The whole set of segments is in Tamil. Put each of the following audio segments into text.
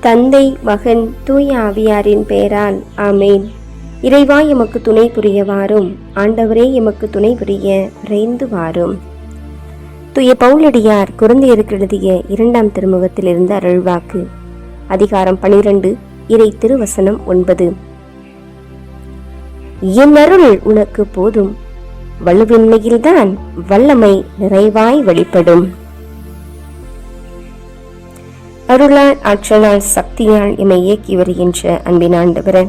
தந்தை மகன் தூய ஆவியாரின் பெயரால் ஆமேன். இறைவா எமக்கு துணை புரிய வாரும் ஆண்டவரே எமக்கு துணை புரிய விரைந்து வாரும் தூய பவுலடியார் குழந்தையருக்கு எழுதிய இரண்டாம் திருமுகத்திலிருந்து அருள்வாக்கு. அதிகாரம் பனிரெண்டு இறை திருவசனம் ஒன்பது. என் அருள் உனக்கு போதும். வலுவின்மையில்தான் வல்லமை நிறைவாய் வெளிப்படும். அருளால் ஆற்றலால் சக்தியால் எம்மை இயக்கி வருகின்ற அன்பின் ஆண்டவரன்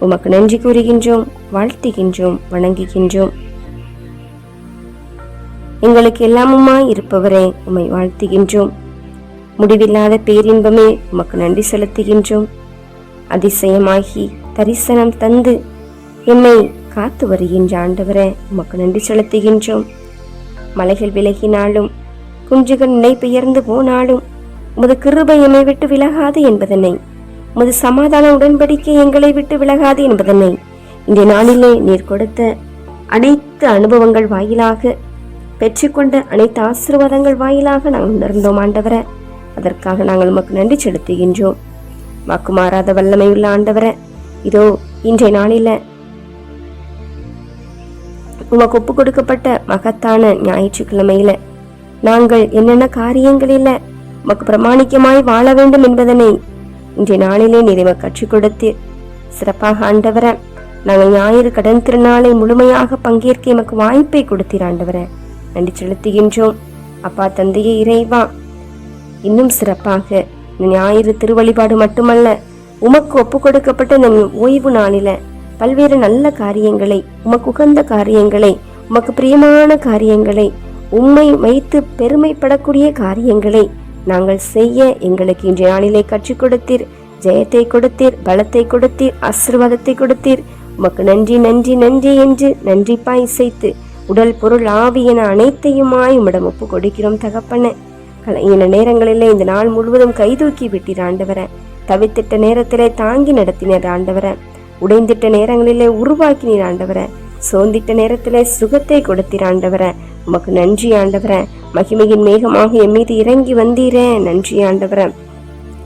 உமக்கு நன்றி கூறுகின்றோம் வாழ்த்துகின்றோம் வணங்குகின்றோம். எங்களுக்கு எல்லாமுமாய் இருப்பவரே உம்மை வாழ்த்துகின்றோம். முடிவில்லாத பேரின்பமே உமக்கு நன்றி செலுத்துகின்றோம். அதிசயமாகி தரிசனம் தந்து எம்மை காத்து வருகின்ற ஆண்டவரே உமக்கு நன்றி செலுத்துகின்றோம். மலைகள் விலகினாலும் குஞ்சுகள் நிலை பெயர்ந்து போனாலும் உமது கிருபை எம்மை விட்டு விலகாது என்பதனை உமது சமாதான உடன்படிக்கை எங்களை விட்டு விலகாது என்பதனை இந்த நாளிலே நீர் கொடுத்த அனைத்து அனுபவங்கள் வாயிலாக பெற்றுக்கொண்ட அனைத்து ஆசீர்வாதங்கள் வாயிலாக நாங்கள் உணர்ந்தோம் ஆண்டவரை. அதற்காக நாங்கள் உமக்கு நன்றி செலுத்துகின்றோம். வாக்கு மாறாத வல்லமையுள்ள ஆண்டவர இதோ இன்றைய நாளில உமக்கு ஒப்பு கொடுக்கப்பட்ட மகத்தான ஞாயிற்றுக்கிழமையில நாங்கள் என்னென்ன காரியங்களில உமக்கு பிரமாணிக்கமாய் வாழ வேண்டும் என்பதனை இன்றைய நாளிலே நிறைவ கற்றுக் கொடுத்து சிறப்பாக ஆண்டவர நாங்கள் ஞாயிறு கடன் திருநாளை முழுமையாக பங்கேற்க எமக்கு வாய்ப்பை கொடுத்தீர் ஆண்டவர. நன்றி செலுத்துகின்றோம். அப்பா தந்தையே இறைவா இன்னும் சிறப்பாக ஞாயிறு திருவழிபாடு மட்டுமல்ல உமக்கு ஒப்பு கொடுக்கப்பட்ட நம் ஓய்வு நாளில பல்வேறு நல்ல காரியங்களை உமக்கு உகந்த காரியங்களை உமக்கு பிரியமான காரியங்களை உம்மை வைத்து பெருமைப்படக்கூடிய காரியங்களை நாங்கள் செய்ய எங்களுக்கு இன்றைய நாளிலே கற்றுக் கொடுத்தீர் ஜெயத்தை கொடுத்தீர் பலத்தை கொடுத்தீர் ஆசிர்வாதத்தை கொடுத்தீர். உமக்கு நன்றி நன்றி நன்றி என்று நன்றிப்பாய் இசைத்து உடல் பொருள் ஆவி என அனைத்தையுமாய் உம்மிடம் ஒப்பு கொடுக்கிறோம் தகப்பன. கலையின நேரங்களிலே இந்த நாள் முழுவதும் கைதூக்கி விட்டீர் ஆண்டவர. தவித்திட்ட நேரத்திலே தாங்கி நடத்தினர் ஆண்டவர. உடைந்திட்ட நேரங்களிலே உருவாக்கினீர் ஆண்டவர. சோர்ந்திட்ட நேரத்திலே சுகத்தை கொடுத்தீர் ஆண்டவர. உமக்கு நன்றி ஆண்டவரேன் மகிமையின் மேகமாக என் மீது இறங்கி வந்தீரே. நன்றி ஆண்டவர.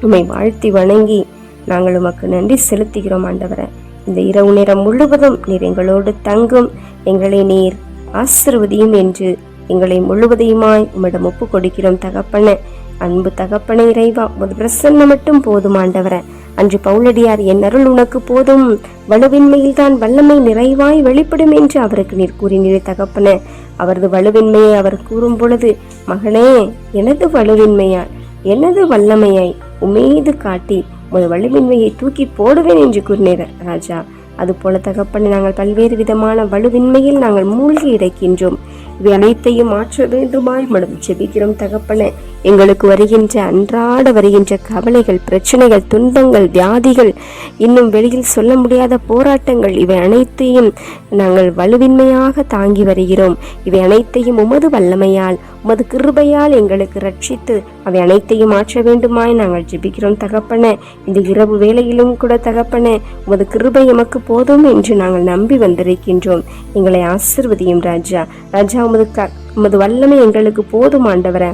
உம்மை வாழ்த்தி வணங்கி நாங்கள் உமக்கு நன்றி செலுத்துகிறோம் ஆண்டவர. இந்த இரவு நேரம் முழுவதும் நீர் எங்களோடு தங்கும். எங்களை நீர் ஆசிர்வதியும் என்று எங்களை முழுவதையுமாய் உம்மிடம் ஒப்பு கொடுக்கிறோம் தகப்பன. அன்பு தகப்பன இறைவா. ஒரு பிரசன்னம் மட்டும் போதும் ஆண்டவர. அன்று பவுலடியார் என் அருள் உனக்கு போதும். வலுவின்மையில் தான் வல்லமை நிறைவாய் வெளிப்படும் என்று அவருக்கு நீர் கூறினீரே தகப்பன. அவரது வலுவின்மையை அவர் கூறும் பொழுது மகனே எனது வலுவின்மையால் எனது வல்லமையை உமீது காட்டி உமது வலுவின்மையை தூக்கி போடுவேன் என்று கூறினீர் ராஜா. அதுபோல தகப்பனை நாங்கள் பல்வேறு விதமான வலுவின்மையில் நாங்கள் மூழ்கி இருக்கின்றோம் இவை அனைத்தையும் மாற்ற வேண்டுமாய் மனம் ஜெபிக்கிறோம் தகப்பன. எங்களுக்கு வருகின்ற அன்றாட வருகின்ற கவலைகள் பிரச்சனைகள் துன்பங்கள் வியாதிகள் இன்னும் வெளியில் சொல்ல முடியாத போராட்டங்கள் இவை அனைத்தையும் நாங்கள் வலுவின்மையாக தாங்கி வருகிறோம். இவை அனைத்தையும் உமது வல்லமையால் உமது கிருபையால் எங்களுக்கு ரட்சித்து அவை அனைத்தையும் மாற்ற வேண்டுமாய் நாங்கள் ஜெபிக்கிறோம் தகப்பன. இந்த இரவு வேளையிலும் கூட தகப்பன உமது கிருபை எமக்கு போதும் என்று நாங்கள் நம்பி வந்திருக்கின்றோம். எங்களை ஆசிர்வதியும் ராஜா. ராஜா உமது க உமது வல்லமை எங்களுக்கு போதும் ஆண்டவர.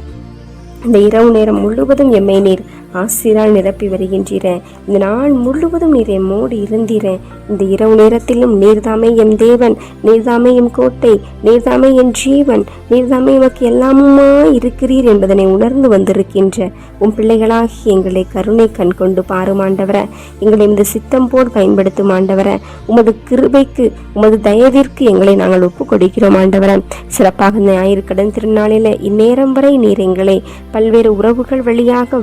இந்த இரவு நேரம் முழுவதும் எம்மை நீர் ஆசிரால் நிரப்பி வருகின்றீர. இந்த நாள் முழுவதும் நீர் எம்மோடு இருந்தீர. இந்த இரவு நேரத்திலும் நீர்தாமே எம் தேவன் நீர்தாமே எம் கோட்டை நீர்தாமே என் ஜீவன் நீர்தாமே எமக்கு எல்லாமுமா இருக்கிறீர் என்பதனை உணர்ந்து வந்திருக்கின்ற உன் பிள்ளைகளாகி எங்களை கருணை கண் கொண்டு பாருமாண்டவர எங்களை இந்த சித்தம் போல் பயன்படுத்தும் ஆண்டவர. உமது கிருபைக்கு உமது தயவிற்கு எங்களை நாங்கள் ஒப்பு கொடுக்கிறோம் ஆண்டவர. சிறப்பாக ஞாயிறு கடன் திருநாளில் இந்நேரம் வரை நீர் எங்களை பல்வேறு உறவுகள் வழியாக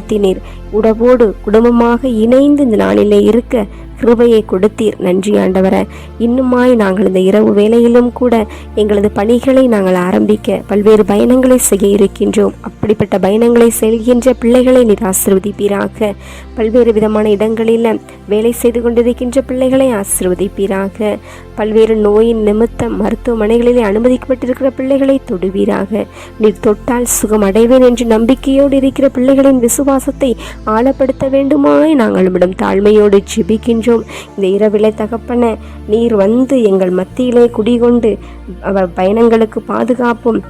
நடத்தினீர். உடவோடு குடும்பமாக இணைந்து இந்த நாளிலே இருக்க கிருபையை கொடுத்தீர். நன்றி ஆண்டவர. இன்னுமாய் நாங்கள் இந்த இரவு வேலையிலும் கூட எங்களது பணிகளை நாங்கள் ஆரம்பிக்க பல்வேறு பயணங்களை செய்ய இருக்கின்றோம். அப்படிப்பட்ட பயணங்களை செல்கின்ற பிள்ளைகளை நீர் ஆசிர்வதிப்பீராக. பல்வேறு விதமான இடங்களில் வேலை செய்து கொண்டிருக்கின்ற பிள்ளைகளை ஆசிர்வதிப்பீராக. பல்வேறு நோயின் நிமித்தம் மருத்துவமனைகளிலே அனுமதிக்கப்பட்டிருக்கிற பிள்ளைகளை தொடுவீராக. நீர் தொட்டால் சுகம் அடைவேன் என்று நம்பிக்கையோடு இருக்கிற பிள்ளைகளின் விசுவாசத்தை ஆழப்படுத்த வேண்டுமாய் நாங்கள் உம்மிடம் தாழ்மையோடு ஜெபிக்கின்றோம். இந்த இரவிலே தகப்பன நீர் வந்து எங்கள் மத்தியிலே குடிகொண்டு அவர் பயணங்களுக்கு பாதுகாப்பும்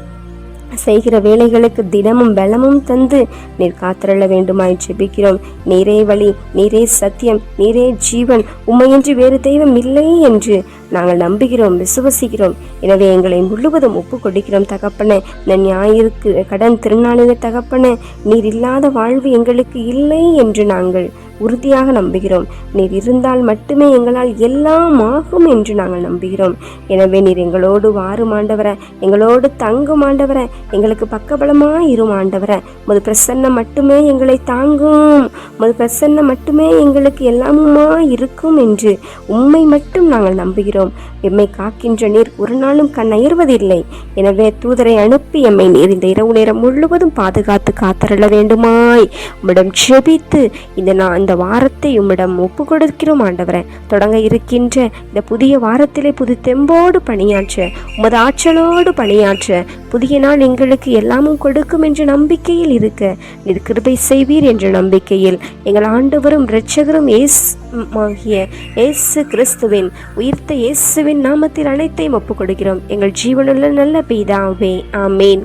செய்கிற வேலைகளுக்கு தினமும் பலமும் தந்து நீர் காத்திரள வேண்டுமாய் ஜெபிக்கிறோம். நீரே வழி நீரே சத்தியம் நீரே ஜீவன். உண்மையின்றி வேறு தெய்வம் இல்லை என்று நாங்கள் நம்புகிறோம் விசுவசிக்கிறோம். எனவே எங்களை முழுவதும் ஒப்பு கொடுக்கிறோம் தகப்பனே. இந்த ஞாயிற்கு கடன் திருநாளில தகப்பனே நீர் இல்லாத வாழ்வு எங்களுக்கு இல்லை என்று நாங்கள் உறுதியாக நம்புகிறோம். நீர் இருந்தால் மட்டுமே எங்களால் எல்லாம் ஆகும் என்று நாங்கள் நம்புகிறோம். எனவே நீர் எங்களோடு வாரும் ஆண்டவரை எங்களோடு தங்கும் ஆண்டவரை எங்களுக்கு பக்கபலமாக இரும் ஆண்டவரை. முது பிரசன்னம் மட்டுமே எங்களை தாங்கும். முது பிரசன்னம் மட்டுமே எங்களுக்கு எல்லாமுமா இருக்கும் என்று உண்மை மட்டும் நாங்கள் நம்புகிறோம். எம்மை காக்கின்ற நீர் ஒரு நாளும் கண்ணயர்வதில்லை எனவே தூதரை அனுப்பி எம்மை நீர் இந்த இரவு நேரம் முழுவதும் பாதுகாத்து காத்தருள வேண்டுமாய். உம்மிடம் செபித்து இந்த நான் இந்த வாரத்தை உம்மிடம் ஒப்பு கொடுக்கிறோம் ஆண்டவரை. தொடங்க இருக்கின்ற இந்த புதிய வாரத்திலே புது தெம்போடு பணியாற்ற உமது ஆற்றலோடு பணியாற்ற. புதிய நாள் எங்களுக்கு எல்லாமும் கொடுக்கும் என்ற நம்பிக்கையில் இருக்க. நீர் கிருபை செய்வீர் என்ற நம்பிக்கையில் எங்கள் ஆண்டவரும் இரட்சகரும் ஏஸ் ஆகிய இயேசு கிறிஸ்துவின் உயிர்த்த இயேசுவின் நாமத்தில் அனைத்தையும் ஒப்புக் கொடுக்கிறோம் எங்கள் ஜீவனுள்ள நல்ல பெய்தாவே ஆமேன்.